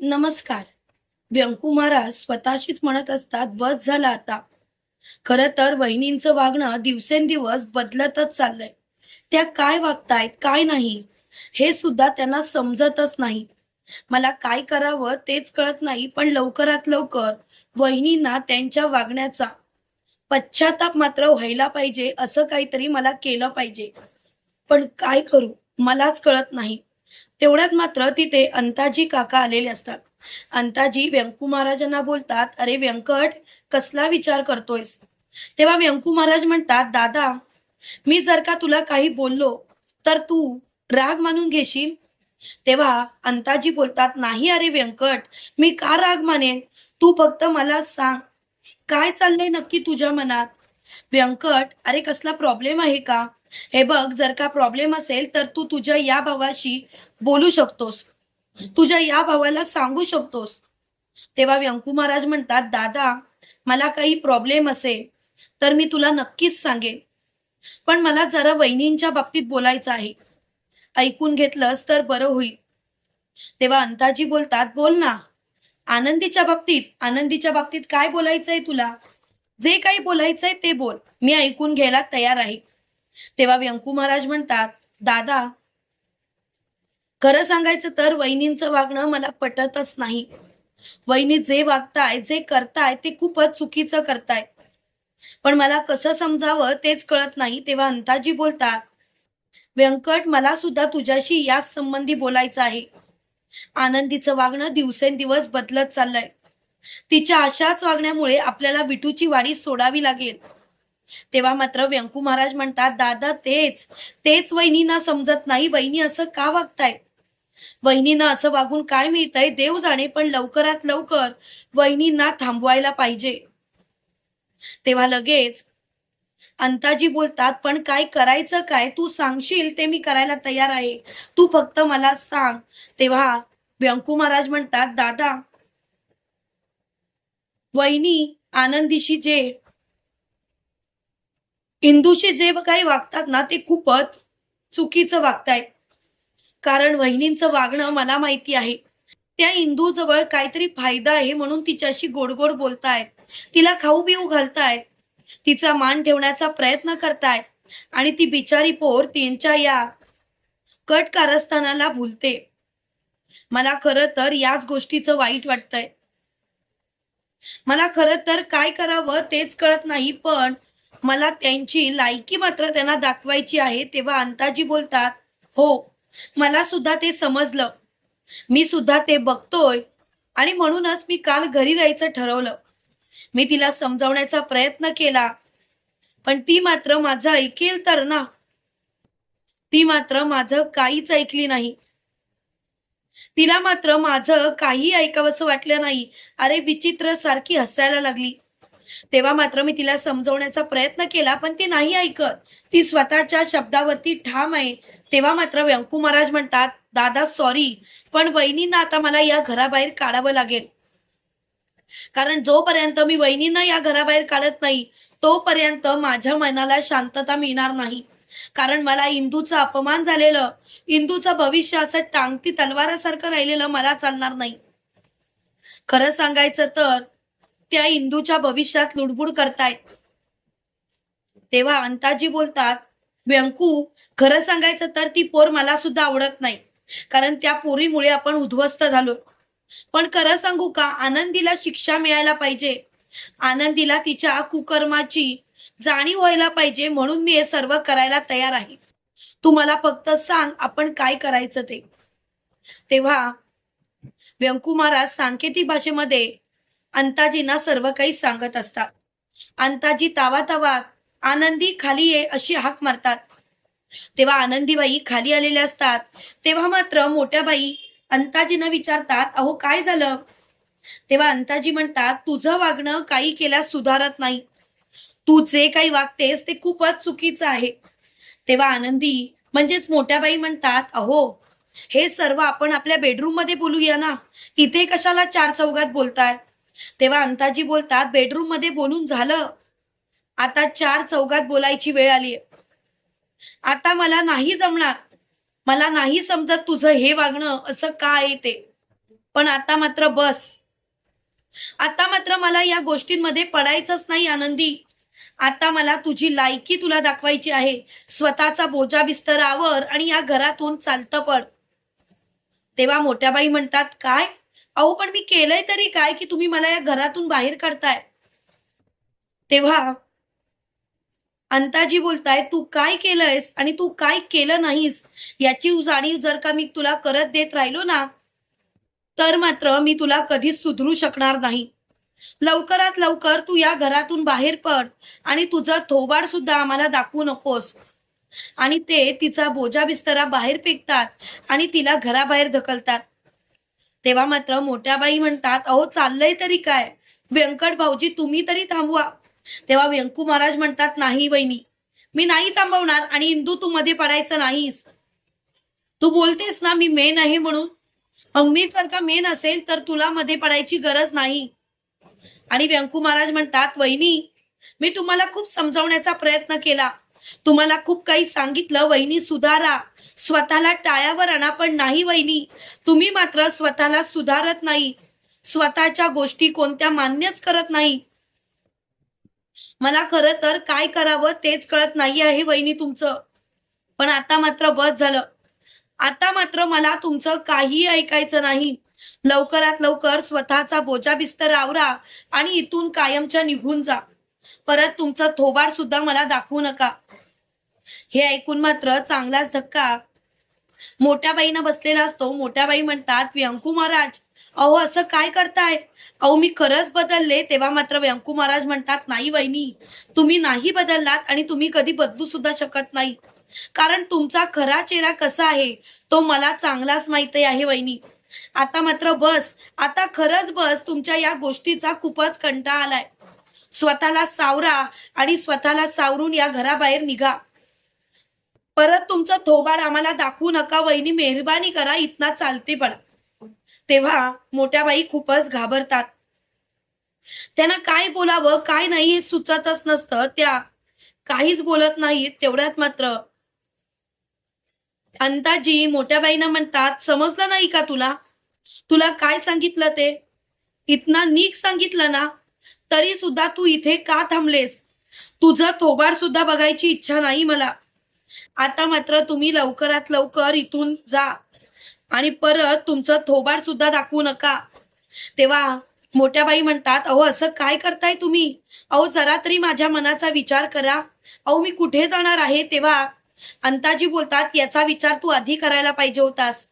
नमस्कार. व्यंकू महाराज स्वतःशीच म्हणत असतात बस झाला आता. खरं तर वहिनींचं वागणं दिवसेंदिवस बदलतच चाललंय. त्या काय वागतायत काय नाही हे सुद्धा त्यांना समजतच नाही. मला काय करावं तेच कळत नाही पण लवकरात लवकर वहिनींना त्यांच्या वागण्याचा पश्चाताप मात्र व्हायला पाहिजे असं काहीतरी मला केलं पाहिजे. पण काय करू मलाच कळत नाही. तेवढ्यात मात्र तिथे अंताजी काका आलेले असतात. अंताजी व्यंकू महाराजांना बोलतात अरे व्यंकट कसला विचार करतोयस? तेव्हा व्यंकू महाराज म्हणतात दादा मी जर का तुला काही बोललो तर तू राग मानून घेशील? तेव्हा अंताजी बोलतात नाही अरे व्यंकट मी का राग मानेन? तू फक्त मला सांग काय चाललंय नक्की तुझ्या मनात? व्यंकट अरे कसला प्रॉब्लेम आहे का? हे बघ जर का प्रॉब्लेम असेल तर तू तुझ्या या भावाशी बोलू शकतोस. तुझ्या या भावाला सांगू शकतोस. तेव्हा व्यंकू महाराज म्हणतात दादा मला काही प्रॉब्लेम असेल तर मी तुला नक्कीच सांगेन. पण मला जरा वहिनींच्या बाबतीत बोलायचं आहे. ऐकून घेतलंस तर बरं होईल. तेव्हा अंताजी बोलतात बोल ना. आनंदीच्या बाबतीत आनंदीच्या बाबतीत काय बोलायचंय तुला? जे काही बोलायचंय ते बोल. मी ऐकून घ्यायला तयार आहे. तेव्हा व्यंकू महाराज म्हणतात दादा खरं सांगायचं तर वहिनींचं वागणं मला पटतच नाही. वहिनी जे वागताय जे करताय ते खूपच चुकीचं करताय. पण मला कसं समजावं तेच कळत नाही. तेव्हा अंताजी बोलतात व्यंकट मला सुद्धा तुझ्याशी याच संबंधी बोलायचं आहे. आनंदीचं वागणं दिवसेंदिवस बदलत चाललंय. तिच्या अशाच वागण्यामुळे आपल्याला विठूची वाडी सोडावी लागेल. तेव्हा मात्र व्यंकू महाराज म्हणतात दादा तेच तेच वहिनींना समजत नाही. वहिनी असं का वागताय? वहिनींना असं वागून काय मिळतंय? देव जाणे पण लवकरात लवकर वहिनींना थांबवायला पाहिजे. तेव्हा लगेच अंताजी बोलतात पण काय करायचं काय? तू सांगशील ते मी करायला तयार आहे. तू फक्त मला सांग. तेव्हा व्यंकू महाराज म्हणतात दादा वहिनी आनंदीशी जे इंदूशी जे काही वागतात ना ते खूपच चुकीचं वागतायत. कारण वहिनींचं वागणं मला माहिती आहे. त्या इंदू जवळ काहीतरी फायदा आहे म्हणून तिच्याशी गोडगोड बोलतायत. तिला खाऊ बिऊ घालतायत. तिचा मान ठेवण्याचा प्रयत्न करतायत. आणि ती बिचारी पोर त्यांच्या या कट कारस्थानाला भुलते. मला खरं तर याच गोष्टीचं वाईट वाटतंय. मला खरं तर काय करावं तेच कळत नाही पण मला त्यांची लायकी मात्र त्यांना दाखवायची आहे तेव्हा अंताजी बोलतात हो मला सुद्धा ते समजलं. मी सुद्धा ते बघतोय. आणि म्हणूनच मी काल घरी राहायचं ठरवलं. मी तिला समजावण्याचा प्रयत्न केला. पण ती मात्र माझं ऐकेल तर ना. ती मात्र माझं काहीच ऐकली नाही. तिला मात्र माझं काही ऐकावंसं वाटलं नाही. अरे विचित्र सारखी हसायला लागली. तेव्हा मात्र मी तिला समजवण्याचा प्रयत्न केला पण ती नाही ऐकत. ती स्वतःच्या शब्दावरती ठाम आहे. तेव्हा मात्र व्यंकू महाराज म्हणतात दादा सॉरी पण वहिनींना आता मला या घराबाहेर काढावं लागेल. कारण जोपर्यंत मी वहिनींना या घराबाहेर काढत नाही तोपर्यंत माझ्या मनाला शांतता मिळणार नाही. कारण मला इंदूचा अपमान झालेलं इंदूचं भविष्य असं टांगती तलवारासारखं राहिलेलं मला चालणार नाही. खरं सांगायचं तर त्या इंदूच्या भविष्यात लुडबुड करतायत. तेव्हा अंताजी बोलतात व्यंकू खरं सांगायचं तर ती पोर मला सुद्धा आवडत नाही. कारण त्या पोरीमुळे आपण उद्ध्वस्त झालो. पण खरं सांगू का आनंदीला शिक्षा मिळायला पाहिजे. आनंदीला तिच्या कुकर्माची जाणीव व्हायला पाहिजे म्हणून मी हे सर्व करायला तयार आहे. तू मला फक्त सांग आपण काय करायचं ते. तेव्हा व्यंकू महाराज सांकेतिक भाषेमध्ये अंताजींना सर्व काही सांगत असतात. अंताजी तावा तावा आनंदी खाली ये अशी हाक मारतात. तेव्हा आनंदीबाई खाली आलेल्या असतात. तेव्हा मात्र मोठ्या बाई अंताजींना विचारतात अहो काय झालं? तेव्हा अंताजी म्हणतात तुझं वागणं काही केल्यास सुधारत नाही. तू जे काही वागतेस ते खूपच चुकीचं आहे. तेव्हा आनंदी म्हणजेच मोठ्या बाई म्हणतात अहो हे सर्व आपण आपल्या बेडरूममध्ये बोलूया ना. इथे कशाला चार चौघात बोलताय? तेव्हा अंताजी बोलतात बेडरूममध्ये बोलून झालं. आता चार चौघात बोलायची वेळ आली आता मला नाही जमणार. मला नाही समजत तुझं हे वागणं असं का आहे ते. पण आता मात्र बस. आता मात्र मला या गोष्टींमध्ये पडायचंच नाही आनंदी. आता मला तुझी लायकी तुला दाखवायची आहे. स्वतःचा बोजा बिस्तरावर आणि या घरातून चालतं पड. तेव्हा मोठ्या बाई म्हणतात काय? अहो पण मी केलंय तरी काय की तुम्ही मला या घरातून बाहेर काढताय? तेव्हा अंताजी बोलताय तू काय केलंयस आणि तू काय केलं नाहीस? याची जाणीव जर का मी तुला करत देत राहिलो ना तर मात्र मी तुला कधीच सुधरू शकणार नाही. लवकरात लवकर तू या घरातून बाहेर पड आणि तुझं थोबाड सुद्धा आम्हाला दाखवू नकोस. आणि ते तिचा बोजा बिस्तरा बाहेर फेकतात आणि तिला घराबाहेर ढकलतात. तेव्हा मात्र मोठ्या बाई म्हणतात अहो चाललंय तरी काय? व्यंकट भाऊजी तुम्ही तरी थांबवा. तेव्हा व्यंकू महाराज म्हणतात नाही वहिनी मी नाही थांबवणार आणि इंदू तू मध्ये पडायचं नाहीस. तू बोलतेस ना मी मेन आहे म्हणून. मग मी जर का मेन असेल तर तुला मध्ये पडायची गरज नाही. आणि व्यंकू महाराज म्हणतात वहिनी मी तुम्हाला खूप समजावण्याचा प्रयत्न केला. तुम्हाला खूप काही सांगितलं. वहिनी सुधारा. स्वतःला टाळ्यावर आणा पण नाही वहिनी. तुम्ही मात्र स्वतःला सुधारत नाही. स्वतःच्या गोष्टी कोणत्या मान्यच करत नाही. मला खरं तर काय करावं तेच कळत नाही आहे वहिनी तुमचं. पण आता मात्र बस झालं. आता मात्र मला तुमचं काही ऐकायचं नाही. लवकरात लवकर स्वतःचा बोजा बिस्तर आवरा आणि इथून कायमच्या निघून जा. परत तुमचं थोबाड सुद्धा मला दाखवू नका. हे ऐकून मात्र चांगलाच धक्का मोठ्या बाईनं बसलेला असतो. मोठ्या बाई म्हणतात व्यंकू महाराज अहो असं काय करताय? अहो मी खरंच बदलले. तेव्हा मात्र व्यंकू महाराज म्हणतात नाही वहिनी तुम्ही नाही बदललात आणि तुम्ही कधी बदलू सुद्धा शकत नाही. कारण तुमचा खरा चेहरा कसा आहे तो मला चांगलाच माहिती आहे वहिनी. आता मात्र बस आता खरंच बस तुमच्या या गोष्टीचा खूपच कंटाळा आलाय. स्वतःला सावरा आणि स्वतःला सावरून या घराबाहेर निघा. परत तुमचं थोबाड आम्हाला दाखवू नका वहिनी मेहरबानी करा इतना चालते पडा तेव्हा मोठ्या बाई खूपच घाबरतात. त्यांना काय बोलावं काय नाही हे सुचतच नसतं. त्या काहीच बोलत नाहीत तेवढ्यात मात्र. अंताजी मोठ्या बाईना म्हणतात समजलं नाही का तुला? तुला काय सांगितलं ते? इतना नीक सांगितलं ना तरी सुद्धा तू इथे का थांबलेस? तुझं थोबाड सुद्धा बघायची इच्छा नाही मला. आता मात्र तुम्ही लवकरात लवकर इथून जा. आणि परत तुमचं थोबाड सुद्धा दाखवू नका. तेव्हा मोठ्या बाई म्हणतात अहो असं काय करताय तुम्ही? अहो जरा तरी माझ्या मनाचा विचार करा. अहो मी कुठे जाणार आहे? तेव्हा अंताजी बोलतात याचा विचार तू आधी करायला पाहिजे होतास.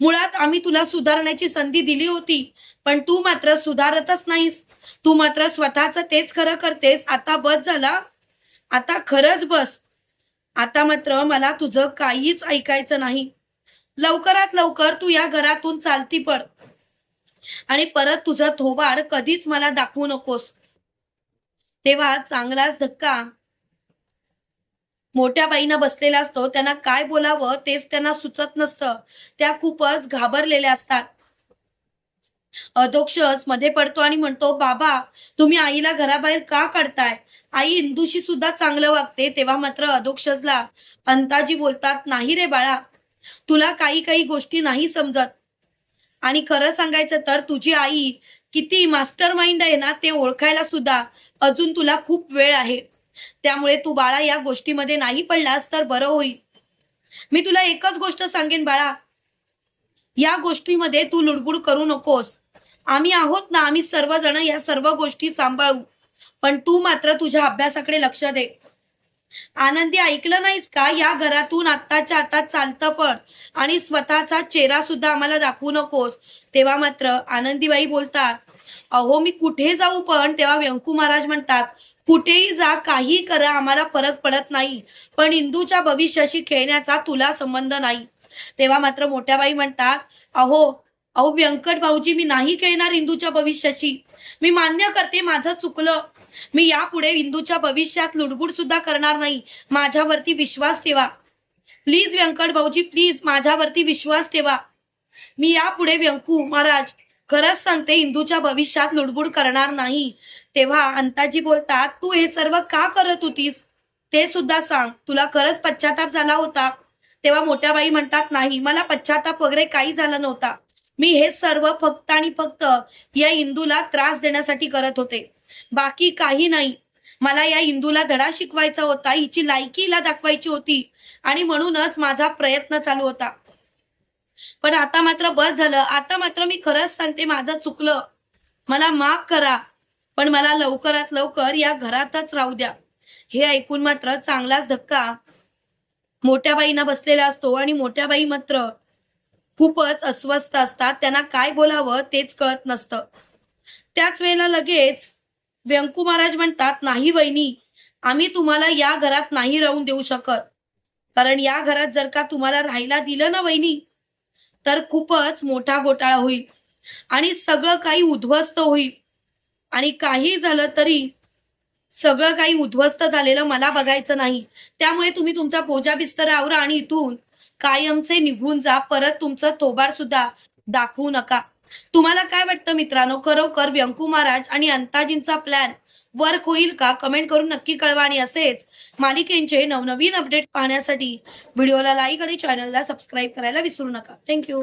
मुळात आम्ही तुला सुधारण्याची संधी दिली होती पण तू मात्र सुधारतच नाहीस. तू मात्र स्वतःच तेच खरं करतेस. आता बस झाला. आता खरंच बस. आता मात्र मला तुझं काहीच ऐकायचं नाही. लवकरात लवकर तू या घरातून चालती पड. आणि परत तुझं थोबाड कधीच मला दाखवू नकोस. तेव्हा चांगलाच धक्का. मोठ्या बाईना बसलेला असतो त्यांना काय बोलावं तेच त्यांना सुचत नसतं. त्या खूपच घाबरलेल्या असतात. अधोक्षच मध्ये पडतो आणि म्हणतो बाबा तुम्ही आईला घराबाहेर का काढताय? आई इंदूशी सुद्धा चांगलं वागते. तेव्हा मात्र अधोक्षजला अंताजी बोलतात नाही रे बाळा तुला काही काही गोष्टी नाही समजत. आणि खरं सांगायचं तर तुझी आई किती मास्टर माइंड आहे ना ते ओळखायला सुद्धा अजून तुला खूप वेळ आहे. त्यामुळे तू बाळा या गोष्टीमध्ये नाही पडलास तर बरं होईल. मी तुला एकच गोष्ट सांगेन बाळा. या गोष्टीमध्ये तू लुडबुड करू नकोस. आम्ही आहोत ना आम्ही सर्वजण या सर्व गोष्टी सांभाळू. पण तू मात्र तुझ्या अभ्यासाकडे लक्ष दे. आनंदी ऐकलं नाहीस का? या घरातून आत्ताच्या आता चालतं पण आणि स्वतःचा चेहरा सुद्धा आम्हाला दाखवू नकोस. तेव्हा मात्र आनंदीबाई बोलतात अहो मी कुठे जाऊ पण? तेव्हा व्यंकू महाराज म्हणतात कुठेही जा काही करा आम्हाला फरक पडत नाही. पण इंदूच्या भविष्याशी खेळण्याचा तुला संबंध नाही. तेव्हा मात्र मोठ्या बाई म्हणतात अहो अहो व्यंकट भाऊजी मी नाही खेळणार इंदूच्या भविष्याशी मी मान्य करते माझं चुकलं. मी यापुढे इंदूच्या भविष्यात लुडबुड सुद्धा करणार नाही. माझ्यावरती विश्वास ठेवा. प्लीज व्यंकट भाऊजी प्लीज माझ्यावरती विश्वास ठेवा. मी यापुढे व्यंकू महाराज खरंच सांगते इंदूच्या भविष्यात लुडबुड करणार नाही. तेव्हा अंताजी बोलतात तू हे सर्व का करत होतीस? ते सुद्धा सांग. तुला खरंच पश्चाताप झाला होता? तेव्हा मोठ्या बाई म्हणतात नाही मला पश्चाताप वगैरे काही झाला नव्हता. मी हे सर्व फक्त आणि फक्त या इंदूला त्रास देण्यासाठी करत होते. बाकी काही नाही. मला या इंदूला धडा शिकवायचा होता हिची लायकी हिला दाखवायची होती आणि म्हणूनच माझा प्रयत्न चालू होता. पण आता मात्र बस झालं. आता मात्र मी खरंच सांगते माझं चुकलं. मला माफ करा पण मला लवकरात लवकर या घरातच राहू द्या. हे ऐकून मात्र चांगलाच धक्का मोठ्या बाईंना बसलेला असतो आणि मोठ्या बाई मात्र खूपच अस्वस्थ असतात. त्यांना काय बोलावं तेच कळत नसतं. त्याच वेळेला लगेच व्यंकू महाराज म्हणतात नाही वहिनी आम्ही तुम्हाला या घरात नाही राहून देऊ शकत. कारण या घरात जर का तुम्हाला राहायला दिलं ना वहिनी तर खूपच मोठा घोटाळा होईल आणि सगळं काही उद्ध्वस्त होईल. आणि काही झालं तरी सगळं काही उद्ध्वस्त झालेलं मला बघायचं नाही. त्यामुळे तुम्ही तुमचा पोजा बिस्तर आवरा आणि इथून कायमचे निघून जा परत तुमचं थोबार सुद्धा दाखवू नका. तुम्हाला काय वाटतं मित्रांनो? खरोखर व्यंकू महाराज आणि अंताजींचा प्लॅन वर्क होईल का? कमेंट करून नक्की कळवा आणि असेच मालिकेंचे नवनवीन अपडेट पाहण्यासाठी व्हिडिओला लाईक आणि चॅनलला सबस्क्राईब करायला विसरू नका. थँक्यू